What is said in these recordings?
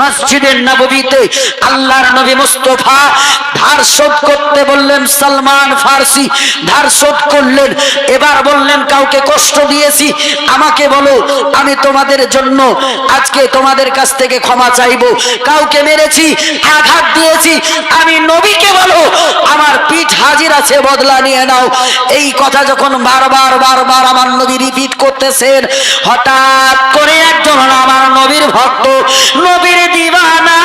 মসজিদের নববীতে আল্লাহর নবী মুস্তফা ধার শোধ করতে বললেন, সালমান ফার্সি ধার শোধ করলেন। এবার বললেন, কাউকে কষ্ট দিয়েছি, আমাকে বলো, আমি তোমাদের জন্য, আজকে তোমাদের কাছ থেকে ক্ষমা চাইব। কাউকে মেরেছি আঘাত দিয়েছি, আমি নবীকে বলো, আমার পিঠ হাজির আছে, বদলা নিয়ে নাও। এই কথা যখন বারবার বারবার আমার নবী রিপিট করতেছেন, হঠাৎ করে একজন আমার নবীর ভক্ত, নবীর দিবানা,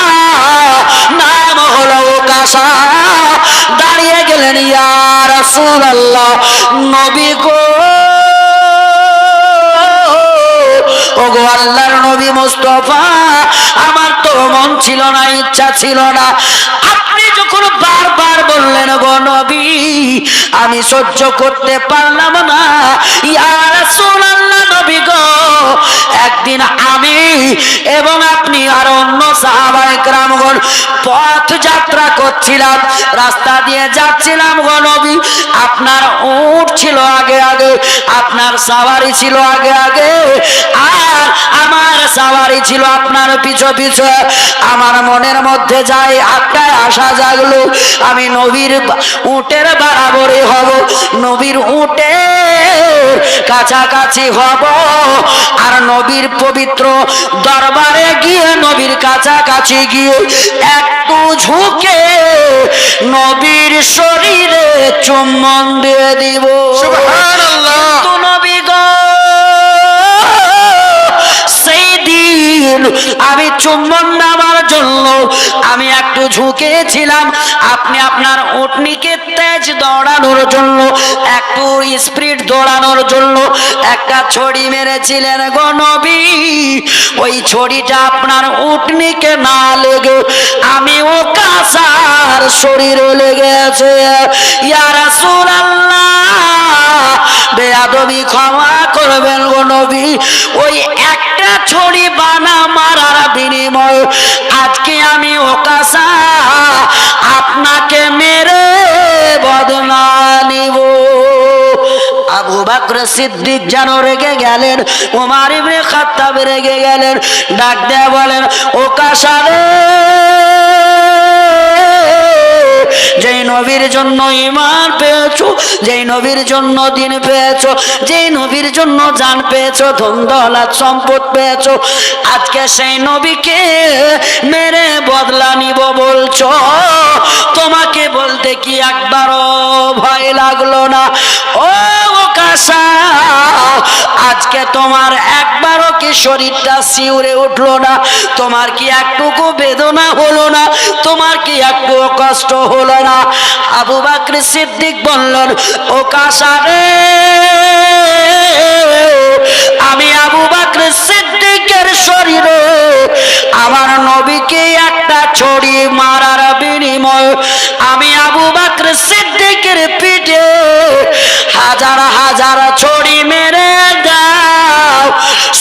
নাম হলো কাসা। দাঁড়িয়ে গেলেন ইয়ার রাসূলুল্লাহ, নবী গো। ওগো আল্লাহর নবী মুস্তফা, আমার তো মন ছিল না, ইচ্ছা ছিল না। আপনি যখন বারবার বললেন গো নবী, আমি সহ্য করতে পারলাম না। ইয়া রাসূলুল্লাহ, নবী গো একদিন আমি এবং আপনি আর অন্য সাহাবাহামগণ পথ যাত্রা করছিলাম, রাস্তা দিয়ে যাচ্ছিলাম গণবি আপনার উঠ ছিল আগে আগে, আপনার সাওয়ারি ছিল আগে আগে, আর আমার সাবারি ছিল আপনার পিছু পিছু। আমার মনের মধ্যে যাই আপনার আশা জাগলো, আমি নবীর উটের বরাবরে হব, নবীর উটের কাছাকাছি হব। আর নবী নবীর পবিত্র দরবারে গিয়ে নবীর কাছাকাছি গিয়ে একটু ঝুঁকে নবীর শরীরে চুম্বন দিয়ে দিব। নবী গো সেই দিন আমি চুম্বন জন্য আমি একটু ঝুঁকেছিলাম। আপনি আপনার উটনিকে তেজ দৌড়ানোর জন্য, একটু স্পিড দৌড়ানোর জন্য একটা ছড়ি মেরেছিলেন গো নবী। ওই ছড়িটা আপনার উটনিকে না লেগে, আমি ও কাসার শরীরে লেগেছে। ইয়া রাসূলুল্লাহ, বেয়াদবি ক্ষমা করবেন গো নবী। ওই একটা ছড়ি বানা মারার বিনিময় আজকে আমি ওকাসা আপনাকে মেরে বদনা নিব আবু বকর সিদ্দিক যেন রেগে গেলেন ওমার ইবনে খাত্তাব রেগে গেলেন, ডাক দেয়া বলেন, ও রে যেই নবীর জন্য ইমান পেয়েছ, যেই নবীর জন্য দিন পেয়েছ, যেই নবীর জন্য জান পেয়েছ, ধন, দৌলত, সম্পদ পেয়েছ, আজকে সেই নবীকে মেরে বদলা নিব বলছো। তোমাকে বলতে কি একবারও ভয় লাগল না? ও কাসা আজকে তোমার একবারও কি শরীরটা শিউরে উঠল না? তোমার কি একটুকু বেদনা হলো না? তোমার কি একটু কষ্ট হলো না? আবু বাকরি সিদ্দিক বললেন, ও কাসারে আমি আবু বাকরি সিদ্দিকের শরীরে, আমার নবীকে একটা ছড়ি মারার বিনিময় আমি আবু বাকর সিদ্দিকের পিঠে হাজার হাজার ছড়ি দাও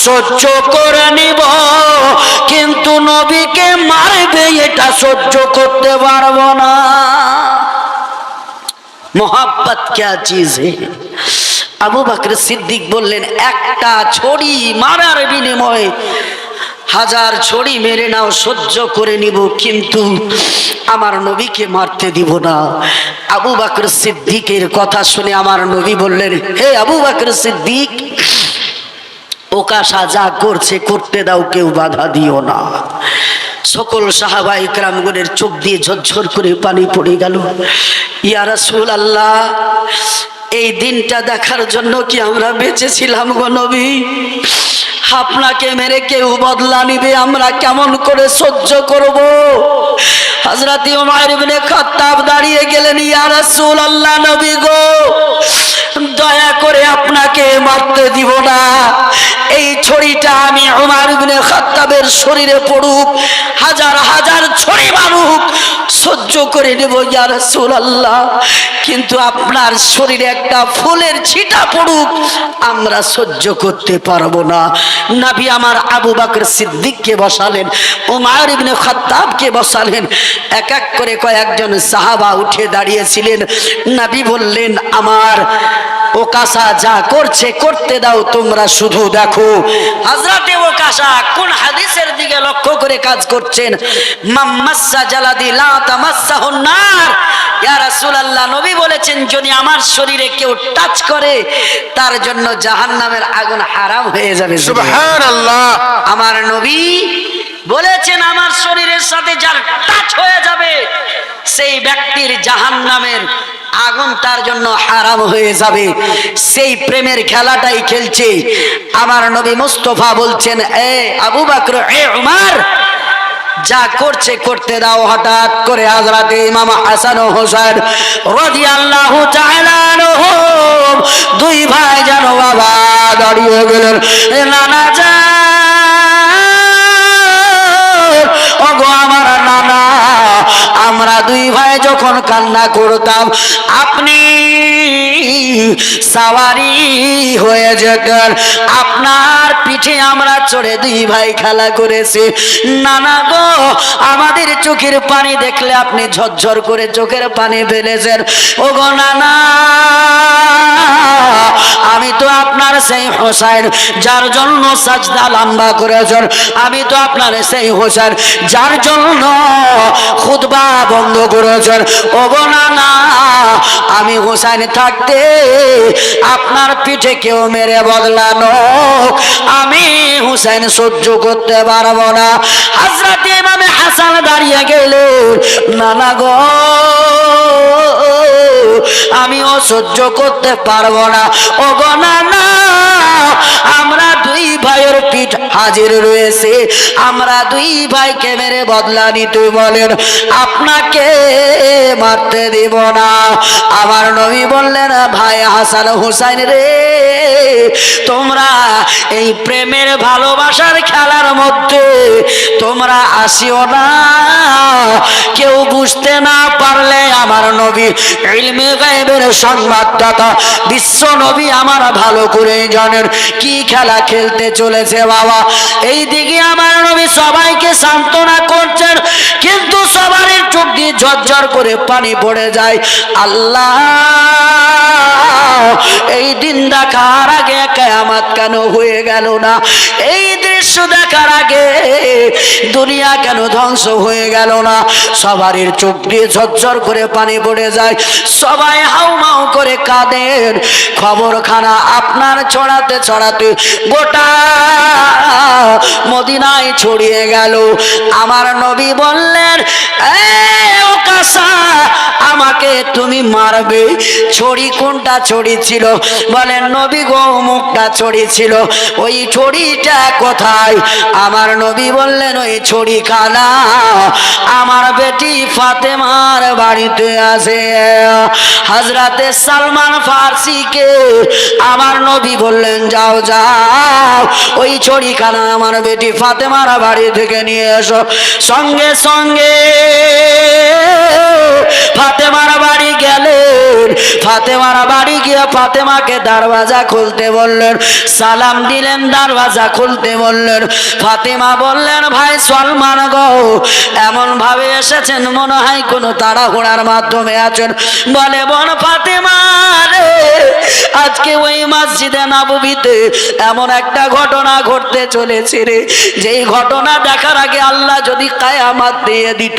সহ্য করে নিব। কিন্তু নবীকে মারবে এটা সহ্য করতে পারব না। মোহাব্বত ক্যা চিজ আবু বকর সিদ্দিক বললেন, একটা ছড়ি মারার বিনিময়ে হাজার ছড়ি মেরে নাও, সহ্য করে নিব, কিন্তু আমার নবীকে মারতে দিব না। আবু বকর সিদ্দিকের কথা শুনে আমার নবী বললেন, হে আবু বকর সিদ্দিক ওকাশা যা করছে, করতে দাও, কেউ বাধা দিও না। সকল সাহাবা ইকরামগুনের চোখ দিয়ে ঝরঝর করে পানি পড়ে গেল। ইয়া রাসূল আল্লাহ এই দিনটা দেখার জন্য কি আমরা বেঁচেছিলাম গো নবী? আপনাকে মেরে কেউ বদলা নিবে, আমরা কেমন করে সহ্য করব? হযরত উমার ইবনে খাত্তাব দাঁড়িয়ে গেলেন, ইয়া রাসূল আল্লাহ নবী গো, দয়া করে আপনাকে মারতে দিব না। এই ছড়িটা আমি উমার ইবনে খাত্তাবের শরীরে পড়ুক, হাজার হাজার ছড়ি মারুক সহ্য করে নেব ইয়া রাসূলুল্লাহ। কিন্তু আপনার শরীরে একটা ফুলের ছিটা পড়ুক, আমরা সহ্য করতে পারব না। নবী আমার আবু বকর সিদ্দিককে বসালেন, উমার ইবনে খাত্তাবকে বসালেন, এক এক করে কয়েকজন সাহাবা উঠে দাঁড়িয়েছিলেন। নবী বললেন, আমার ও কাসা যা করছে করতে দাও তোমরা শুধু দেখো। হাজরাতে ও কাসা কোন হাদিসের দিকে লক্ষ্য করে কাজ করছেন? মাম্মাসা জালাদি লা তামাসসাহুন নার ইয়া রাসূলুল্লাহ নবী বলেছেন যদি আমার শরীরে কেউ টাচ করে তার জন্য জাহান্নামের আগুন হারাম হয়ে যাবে। সুবহানাল্লাহ। আমার নবী বলেছেন আমার শরীরের সাথে যার টাচ হয়ে যাবে সেই ব্যক্তির জাহান্নামের আগুন তার জন্য হারাম হয়ে যাবে। সেই প্রেমের খেলাটাই খেলছে। আমার নবী মুস্তফা বলছেন, এ আবু বকর, এ উমার, যা করছে করতে দাও হঠাৎ করে হাজরাতে ইমাম হাসান ও হোসেন তাআলা আনহুম, দুই ভাই যেন বাবা দাঁড়িয়ে গেলেন। নানা যখন কান্না করতাম, আপনি সাওয়ারি হয়ে যেতেন। আপনার পিঠে আমরা চড়ে দুই ভাই খেলা করেছি। নানা গো, আমাদের চোখের পানি দেখলে আপনি ঝরঝর করে চোখের পানি ফেলেছেন। ও গো নানা হোসেন, যার জন্য সাজদা লম্বা করেছেন। আমি তো আপনার সেই হোসেন, যার জন্য খুদবা বন্ধ করেছেন। ও গো নানা আমি হোসেন থাকতে আপনার পিঠে কেউ মেরে বদলানো আমি হুসেন সহ্য করতে পারব না। হাজরাতে ইমামে হাসান দাঁড়িয়ে গেল নানা গো, আমিও অসহ্য করতে পারব না। ও গো দুই ভাইয়ের হাজির রয়েছে। আমরা দুই ভাইকে মেরে বদলা নিতে বলেন, আপনাকে মারতে দিব না। আমার নবী বললেন, ভাই হাসান হুসাইন রে, তোমরা এই প্রেমের ভালোবাসার খেলার মধ্যে তোমরা আসিও না। কেউ বুঝতে না পারলে আমার নবী ইলমে গায়েবের সংবাদদাতা, বিশ্ব নবী আমার ভালো করে জানেন কি খেলা খেলতে চলেছে বাবা। এই দিকে আমার নবী সবাইকে সান্ত্বনা করছেন, কিন্তু সবারই চোখ দিয়ে ঝরঝর করে পানি পড়ে যায়। আল্লাহ, এই দিন দেখার আগে কেয়ামাত কেন হয়ে গেল না? এই দৃশ্য দেখার আগে দুনিয়া কেন ধ্বংস হয়ে গেল না? সবারই চোখ দিয়ে ঝরঝর করে পানি পড়ে যায়। সবাই হাউমাউ করে কাঁদেন। খবরখানা আপনার ছড়াতে ছড়াতে গোটা মদিনায় ছড়িয়ে গেল। আমার নবী বললেন "এ, কাসা আমাকে তুমি মারবে। ছড়ি কোনটা ছড়ি ছিল? বলেন, নবী গো, মুখটা ছড়ি ছিল। ওই ছড়িটা কোথায়? আমার নবী বললেন, ওই ছড়ি খানা আমার বেটি ফাতেমার বাড়িতে আছে। হাজরাতে সালমান ফার্সিকে আমার নবী বললেন, যাও যাও, ওই ছড়িখানা আমার বেটি ফাতেমার বাড়ি থেকে নিয়ে এসো। সঙ্গে সঙ্গে ফাতেমার ফাতেমার বাড়ি গিয়ে ফাতেমাকে দরওয়াজা খুলতে বললেন, সালাম দিলেন, দরওয়াজা খুলতে বললেন। ফাতেমা বললেন, ভাই সলমান গো এমন ভাবে এসেছেন, মনে হয় কোনো তাড়াহুড়ার মাধ্যমে আছেন। বলে, বোন ফাতেমা রে, আজকে ওই মসজিদে নববীতে এমন একটা ঘটনা ঘটতে চলেছে রে। যেই ঘটনা দেখার আগে আল্লাহ যদি কায়ামাত দিয়ে দিত,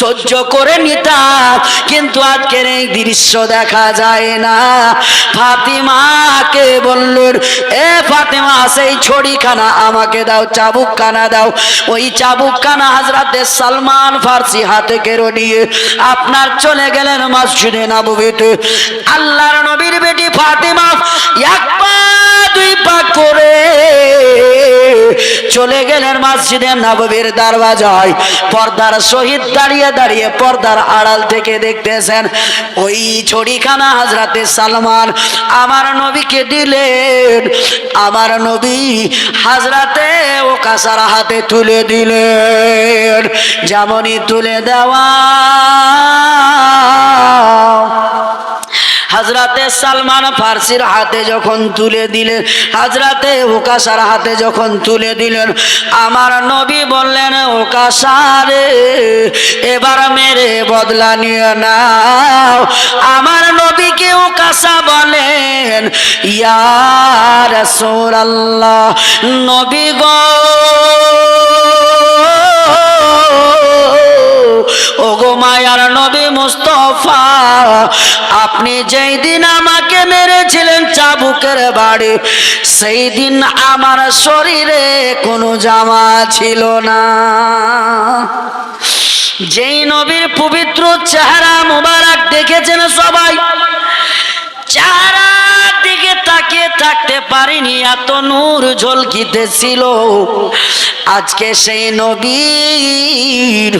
সহ্য করে নিতাম। কিন্তু আজকের এই দৃশ্য দেখা যায় না। ফাতিমাকে বললেন এ ফাতিমা, সেই ছড়িখানা আমাকে দাও চাবুক চাবুকখানা দাও। ওই চাবুকখানা হাজরাতে সালমান ফার্সি হাতে কেড়ে নিয়ে আপনার চলে গেলেন মসজিদে নববীতে। আল্লাহর নবীর বেটি ফাতিমা এক পা দুই পা করে চলে গেলেন মসজিদে নববীর দরওয়াজায়। পর্দার শহীদ দাঁড়িয়ে দাঁড়িয়ে পর্দার আড়াল থেকে দেখতেছেন, ওই ছড়িখানা হাজরাতে সালমান আমার নবীকে দিলেন। আমার নবী হাজরাতে ও কাসার হাতে তুলে দিলেন। যেমনই তুলে দেওয়া হাজরাতে সালমান ফার্সির হাতে যখন তুলে দিলেন, হাজরাতে ওকাসার হাতে যখন তুলে দিলেন, আমার নবী বললেন ওকাসারে এবার মেরে বদলা নিয়ে নাও। আমার নবীকে ওকাসা বলেন ইয়ার রাসূলুল্লাহ, নবী গো মায়ার নবী মুস্তফা আপনি যেই দিন আমাকে মেরেছিলেন চাবুকের বাড়ি, সেই দিন আমার শরীরে কোনো জামা ছিল না। যেই নবীর পবিত্র চেহারা মুবারক দেখেছেন সবাই চেহারা দিকে তাকিয়ে থাকতে পারিনি, এত নূর আজকে সেই নবীর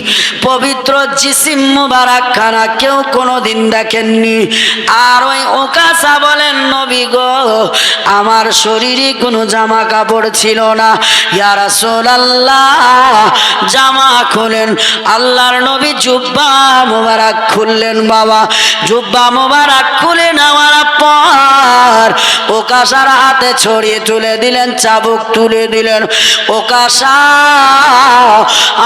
পবিত্র জিসিম মুবারক খানা কেউ কোনোদিন দেখেননি। আর ওই ওকাসা বলেন, নবী গো, আমার শরীরে কোনো জামা কাপড় ছিল না। ইয়া রাসূলুল্লাহ, জামা খুলেন, আল্লাহর নবী জুব্বা মুবারক খুললেন বাবা। জুব্বা মুবারক খুলে নেওয়ার পর। ওকাশার হাতে ছড়িয়ে তুলে দিলেন, চাবুক তুলে দিলেন। ওকাশা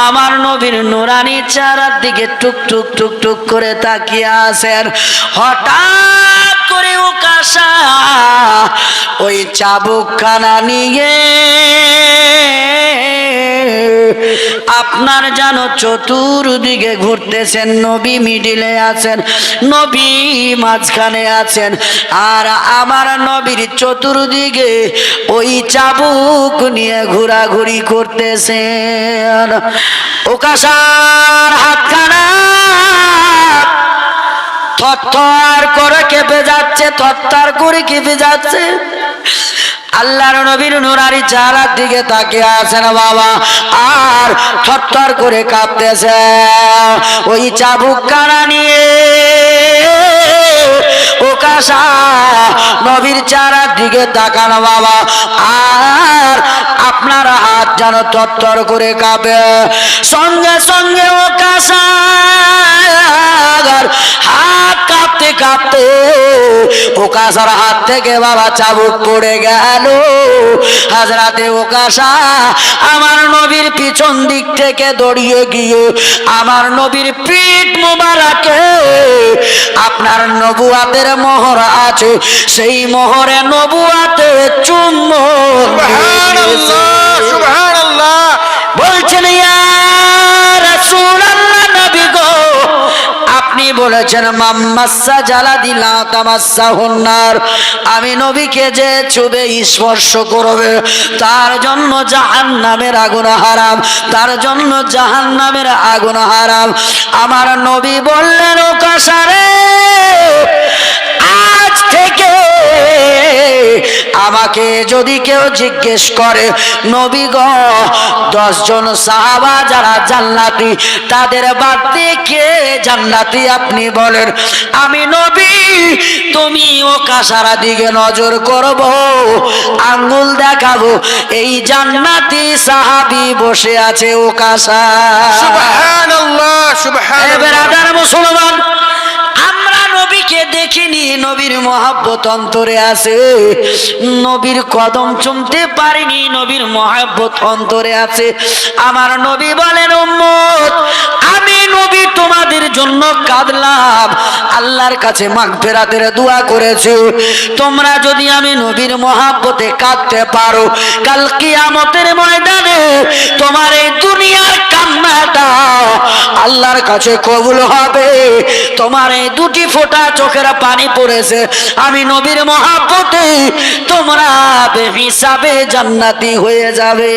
আমার নবীর নুরানি চারার দিকে টুক টুক টুক টুক করে তাকিয়ে আসেন হঠাৎ করে ওকাশা ওই চাবুক খানা নিয়ে আপনার যেন চতুর্দিকে ঘুরতেছেন, নবী মিডিলে আছেন, নবী মাঝখানে আছেন, আর আমার নবীর চতুর্দিকে ওই চাবুক নিয়ে ঘোরাঘুরি করতেছেন। ওকাশার হাতখানা থরথর করে কেঁপে যাচ্ছে, থরথর করে কেঁপে যাচ্ছে। আল্লাহর নবীর নুরারি চারার দিকে তাকিয়ে আছেন বাবা। আর থরথর করে কাঁপতেছে। ওই চাবুক কানা নিয়ে নবীর চারার দিকে তাকানো বাবা। আর আপনার হাত যেন তত্তর করে কাঁপে। সঙ্গে সঙ্গে ও কাশা হাত কাঁপতে কাঁপতে ওকাশার হাত থেকে বাবা চাবুক পড়ে গেল। হাজরাতে ওকাশা আমার নবীর পিছন দিক থেকে দড়িয়ে গিয়ে আমার নবীর পিঠ মোবারকে আপনার নবুয়াতের মোহর আছে সেই মোহরে নবুয়াতে চুম্ব সুবহানাল্লাহ সুবহানাল্লাহ। বলছেন ইয়া বলেছেন, মাম্মাসা জ্বালা দিলা তামাসা হন্নার। আমি নবীকে যে ছুবে স্পর্শ করবে, তার জন্য জাহান নামের আগুন হারাম, তার জন্য জাহান নামের আগুন হারাম। আমার নবী বললেন, ও কাসারে, আজ থেকে আমাকে যদি কেউ জিজ্ঞেস করে নবী গ দশজন সাহাবা যারা জান্নাতি তাদের বাদ দিয়ে কে জান্নাতি? আপনি বলেন আমি নবী তুমি ও কাসারা দিকে নজর করব আঙ্গুল দেখাবো এই জান্নাতি সাহাবি বসে আছে ও কাসা সুবহানাল্লাহ সুবহানাল্লাহ। মুসলমান নবীকে দেখিনি, নবীর মহাব্বত অন্তরে আছে। নবীর কদম চুমতে পারিনি, নবীর মহাব্বত অন্তরে আছে। আমার নবী বলেন, উম্মত, আমি নবী তোমাদের জন্য কাঁদলাম। আল্লাহর কাছে মাগ ফেরাতের দোয়া করেছে। তোমরা যদি আমি নবীর মহাব্বতে কাঁদতে পারো, কাল কিয়ামতের ময়দানে তোমার এই দুনিয়ার কান্নাটা আল্লাহর কাছে কবুল হবে। তোমার এই দুটি ফোঁটা চোখের পানি পড়েছে। আমি নবীর মহাব্বতে তোমরা হিসাবে জান্নাতি হয়ে যাবে।